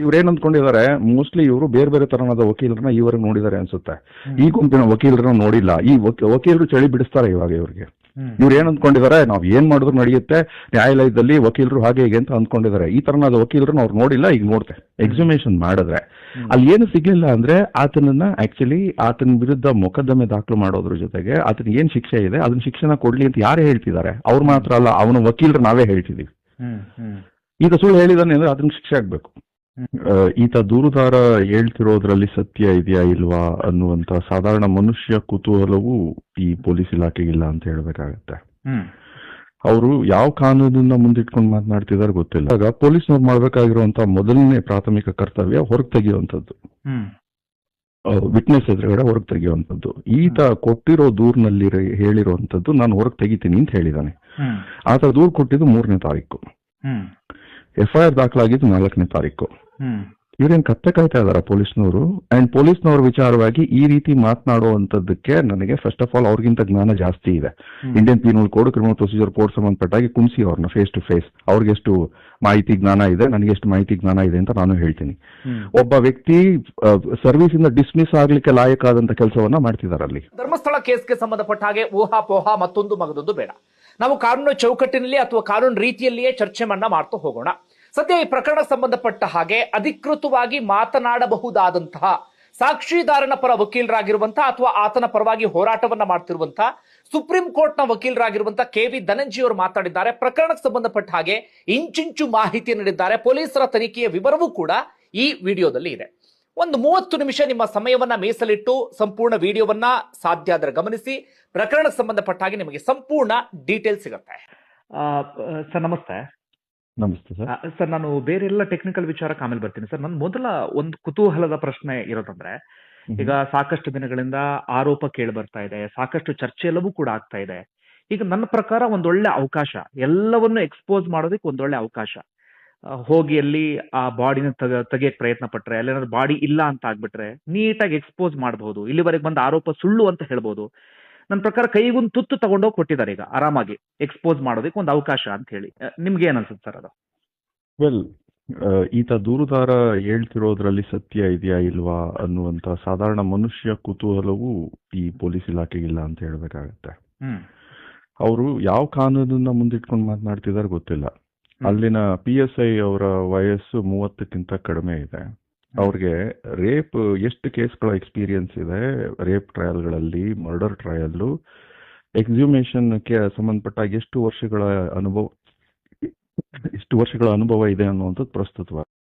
ಇವ್ರೇನ್ ಅಂದ್ಕೊಂಡಿದ್ದಾರೆ mostly ಇವರು ಬೇರೆ ಬೇರೆ ತರನಾದ ವಕೀಲರನ್ನ ಈವರೆಗೆ ನೋಡಿದ್ದಾರೆ ಅನ್ಸುತ್ತೆ. ಈ ಗುಂಪಿನ ವಕೀಲರನ್ನ ನೋಡಿಲ್ಲ. ಈ ವಕ- ವಕೀಲರು ಚಳಿ ಬಿಡಿಸ್ತಾರೆ ಇವಾಗ ಇವ್ರಿಗೆ. ಇವ್ರು ಏನ್ ಅಂದ್ಕೊಂಡಿದ್ದಾರೆ ನಾವ್ ಏನ್ ಮಾಡಿದ್ರು ನಡೆಯುತ್ತೆ ನ್ಯಾಯಾಲಯದಲ್ಲಿ ವಕೀಲರು ಹಾಗೆ ಹೀಗೆ ಅಂತ ಅಂದ್ಕೊಂಡಿದ್ದಾರೆ. ಈ ತರನಾದ ವಕೀಲರನ್ನ ಅವ್ರು ನೋಡಿಲ್ಲ ಈಗ ನೋಡ್ತೆ. ಎಕ್ಸಿಮೇಷನ್ ಮಾಡಿದ್ರೆ. ಅಲ್ಲಿ ಏನು ಸಿಗ್ಲಿಲ್ಲ ಅಂದ್ರೆ ಆತನನ್ನ ಆಕ್ಚುಲಿ ಆತನ ವಿರುದ್ಧ ಮೊಕದ್ದಮೆ ದಾಖಲು ಮಾಡೋದ್ರ ಜೊತೆಗೆ ಆತನ ಏನ್ ಶಿಕ್ಷೆ ಇದೆ ಅದನ್ನ ಶಿಕ್ಷಣ ಕೊಡ್ಲಿ ಅಂತ ಯಾರು ಹೇಳ್ತಿದ್ದಾರೆ. ಅವ್ರು ಮಾತ್ರ ಅಲ್ಲ ಅವನ ವಕೀಲರು ನಾವೇ ಹೇಳ್ತಿದೀವಿ. ಈತ ಸುಳ್ಳು ಹೇಳಿದಾನೆ ಅಂದ್ರೆ ಅದನ್ನ ಶಿಕ್ಷೆ ಆಗ್ಬೇಕು. ಈತ ದೂರುದಾರ ಹೇಳ್ತಿರೋದ್ರಲ್ಲಿ ಸತ್ಯ ಇದೆಯಾ ಇಲ್ವಾ ಅನ್ನುವಂತ ಸಾಧಾರಣ ಮನುಷ್ಯ ಕುತೂಹಲವು ಈ ಪೊಲೀಸ್ ಇಲಾಖೆಗಿಲ್ಲ ಅಂತ ಹೇಳ್ಬೇಕಾಗತ್ತೆ. ಅವರು ಯಾವ ಕಾನೂನನ್ನ ಮುಂದಿಟ್ಕೊಂಡು ಮಾತನಾಡ್ತಿದಾರೆ ಗೊತ್ತಿಲ್ಲ. ಆಗ ಪೊಲೀಸ್ನವ್ರು ಮಾಡ್ಬೇಕಾಗಿರುವಂತ ಮೊದಲನೇ ಪ್ರಾಥಮಿಕ ಕರ್ತವ್ಯ ಹೊರಗೆ ತೆಗೆಯುವಂಥದ್ದು. ವಿಟ್ನೆಸ್ ಎದುರುಗಡೆ ಹೊರಗೆ ತೆಗೆಯುವಂಥದ್ದು. ಈತ ಕೊಟ್ಟಿರೋ ದೂರ್ನಲ್ಲಿ ಹೇಳಿರುವಂಥದ್ದು ನಾನು ಹೊರಗೆ ತೆಗಿತೀನಿ ಅಂತ ಹೇಳಿದಾನೆ. ಆತ ದೂರ್ ಕೊಟ್ಟಿದ್ದು ಮೂರನೇ ತಾರೀಕು. ಎಫ್ ಐ ಆರ್ ದಾಖಲಾಗಿದ್ದು ನಾಲ್ಕನೇ ತಾರೀಕು. ಇವ್ರೇನ್ ಕತ್ತೆ ಕಾಯ್ತಾ ಇದಾರ ಪೊಲೀಸ್ನವರು? ಅಂಡ್ ಪೊಲೀಸ್ನವ್ರ ವಿಚಾರವಾಗಿ ಈ ರೀತಿ ಮಾತನಾಡುವಂತದ್ದಕ್ಕೆ ನನಗೆ ಫಸ್ಟ್ ಆಫ್ ಆಲ್ ಅವ್ರಿಗಿಂತ ಜ್ಞಾನ ಜಾಸ್ತಿ ಇದೆ. Indian penal code criminal procedure code ಸಂಬಂಧಪಟ್ಟಾಗಿ ಕುಂಸಿ ಅವ್ರನ್ನ ಫೇಸ್ ಟು ಫೇಸ್ ಅವ್ರಿಗೆಷ್ಟು ಮಾಹಿತಿ ಜ್ಞಾನ ಇದೆ ನನಗೆ ಎಷ್ಟು ಮಾಹಿತಿ ಜ್ಞಾನ ಇದೆ ಅಂತ ನಾನು ಹೇಳ್ತೀನಿ. ಒಬ್ಬ ವ್ಯಕ್ತಿ ಸರ್ವಿಸ್ ಇಂದ ಡಿಸ್ಮಿಸ್ ಆಗ್ಲಿಕ್ಕೆ ಲಾಯಕಾದಂತ ಕೆಲಸವನ್ನ ಮಾಡ್ತಿದ್ದಾರೆ ಅಲ್ಲಿ. ಧರ್ಮಸ್ಥಳ ಕೇಸ್ಗೆ ಸಂಬಂಧಪಟ್ಟ ಹಾಗೆ ಊಹಾಪೋಹ ಮತ್ತೊಂದು ಮಗದೊಂದು ಬೇಡ. ನಾವು ಕಾನೂನು ಚೌಕಟ್ಟಿನಲ್ಲಿ ಅಥವಾ ಕಾನೂನು ರೀತಿಯಲ್ಲಿಯೇ ಚರ್ಚೆ ಮನ್ನ ಮಾಡ್ತಾ ಹೋಗೋಣ. ಸದ್ಯ ಈ ಪ್ರಕರಣಕ್ಕೆ ಸಂಬಂಧಪಟ್ಟ ಹಾಗೆ ಅಧಿಕೃತವಾಗಿ ಮಾತನಾಡಬಹುದಾದಂತಹ ಸಾಕ್ಷಿದಾರನ ಪರ ವಕೀಲರಾಗಿರುವಂತಹ ಅಥವಾ ಆತನ ಪರವಾಗಿ ಹೋರಾಟವನ್ನ ಮಾಡ್ತಿರುವಂತಹ ಸುಪ್ರೀಂ ಕೋರ್ಟ್ನ ವಕೀಲರಾಗಿರುವಂತಹ ಕೆ ವಿ ಧನಂಜಿ ಅವರು ಮಾತಾಡಿದ್ದಾರೆ. ಪ್ರಕರಣಕ್ಕೆ ಸಂಬಂಧಪಟ್ಟ ಹಾಗೆ ಇಂಚಿಂಚು ಮಾಹಿತಿ ನೀಡಿದ್ದಾರೆ. ಪೊಲೀಸರ ತನಿಖೆಯ ವಿವರವೂ ಕೂಡ ಈ ವಿಡಿಯೋದಲ್ಲಿ ಇದೆ. ಒಂದು ಮೂವತ್ತು ನಿಮಿಷ ನಿಮ್ಮ ಸಮಯವನ್ನ ಮೀಸಲಿಟ್ಟು ಸಂಪೂರ್ಣ ವಿಡಿಯೋವನ್ನ ಸಾಧ್ಯ ಆದರೆ ಗಮನಿಸಿ. ಪ್ರಕರಣಕ್ಕೆ ಸಂಬಂಧಪಟ್ಟ ಹಾಗೆ ನಿಮಗೆ ಸಂಪೂರ್ಣ ಡೀಟೇಲ್ ಸಿಗುತ್ತೆ. ಸರ್, ನಮಸ್ತೆ. ನಮಸ್ತೆ ಸರ್. ಸರ್ ನಾನು ಬೇರೆ ಎಲ್ಲ ಟೆಕ್ನಿಕಲ್ ವಿಚಾರಕ್ಕೆ ಆಮೇಲೆ ಬರ್ತೀನಿ. ಸರ್ ನನ್ನ ಮೊದಲ ಒಂದು ಕುತೂಹಲದ ಪ್ರಶ್ನೆ ಇರೋದಂದ್ರೆ ಈಗ ಸಾಕಷ್ಟು ದಿನಗಳಿಂದ ಆರೋಪ ಕೇಳಿ ಬರ್ತಾ ಇದೆ ಸಾಕಷ್ಟು ಚರ್ಚೆ ಎಲ್ಲವೂ ಕೂಡ ಆಗ್ತಾ ಇದೆ. ಈಗ ನನ್ನ ಪ್ರಕಾರ ಒಂದೊಳ್ಳೆ ಅವಕಾಶ ಎಲ್ಲವನ್ನು ಎಕ್ಸ್ಪೋಸ್ ಮಾಡೋದಕ್ಕೆ ಒಂದೊಳ್ಳೆ ಅವಕಾಶ. ಹೋಗಿ ಅಲ್ಲಿ ಆ ಬಾಡಿನ ತೆಗ ತೆಗಿಯಕ್ ಪ್ರಯತ್ನ ಪಟ್ರೆ ಅಲ್ಲೇನಾದ್ರು ಬಾಡಿ ಇಲ್ಲ ಅಂತ ಆಗ್ಬಿಟ್ರೆ ನೀಟಾಗಿ ಎಕ್ಸ್ಪೋಸ್ ಮಾಡಬಹುದು ಇಲ್ಲಿವರೆಗೆ ಬಂದ ಆರೋಪ ಸುಳ್ಳು ಅಂತ ಹೇಳ್ಬೋದು. ನನ್ನ ಪ್ರಕಾರ ಕೈಗೊಂದು ತುತ್ತು ತಗೊಂಡೋಗಿ ಕೊಟ್ಟಿದ್ದಾರೆ ಈಗ ಆರಾಮಾಗಿ ಎಕ್ಸ್ಪೋಸ್ ಮಾಡೋದಕ್ಕೆ ಒಂದು ಅವಕಾಶ ಅಂತ ಹೇಳಿ. ನಿಮ್ಗೆ ಏನ್ ಅನ್ಸುತ್ತೆ ಸರ್ ಅದು? ವೆಲ್ ಈತ ದೂರುದಾರ ಹೇಳ್ತಿರೋದ್ರಲ್ಲಿ ಸತ್ಯ ಇದೆಯಾ ಇಲ್ವಾ ಅನ್ನುವಂತ ಸಾಧಾರಣ ಮನುಷ್ಯ ಕುತೂಹಲವು ಈ ಪೊಲೀಸ್ ಇಲಾಖೆಗಿಲ್ಲ ಅಂತ ಹೇಳ್ಬೇಕಾಗತ್ತೆ. ಅವರು ಯಾವ ಕಾನೂನನ್ನ ಮುಂದಿಟ್ಕೊಂಡು ಮಾತನಾಡ್ತಿದಾರೆ ಗೊತ್ತಿಲ್ಲ. ಅಲ್ಲಿನ ಪಿ ಎಸ್ ಐ ಅವರ ವಯಸ್ಸು ಮೂವತ್ತಕ್ಕಿಂತ ಕಡಿಮೆ ಇದೆ. ಅವ್ರಿಗೆ ರೇಪ್ ಎಷ್ಟು ಕೇಸ್ಗಳ ಎಕ್ಸ್ಪೀರಿಯನ್ಸ್ ಇದೆ? ರೇಪ್ ಟ್ರಯಲ್ಗಳಲ್ಲಿ ಮರ್ಡರ್ ಟ್ರಯಲ್ಲು ಎಕ್ಸ್ಯೂಮೇಷನ್ಗೆ ಸಂಬಂಧಪಟ್ಟ ಎಷ್ಟು ವರ್ಷಗಳ ಅನುಭವ, ಎಷ್ಟು ವರ್ಷಗಳ ಅನುಭವ ಇದೆ ಅನ್ನುವಂಥದ್ದು ಪ್ರಸ್ತುತವಾಗಿ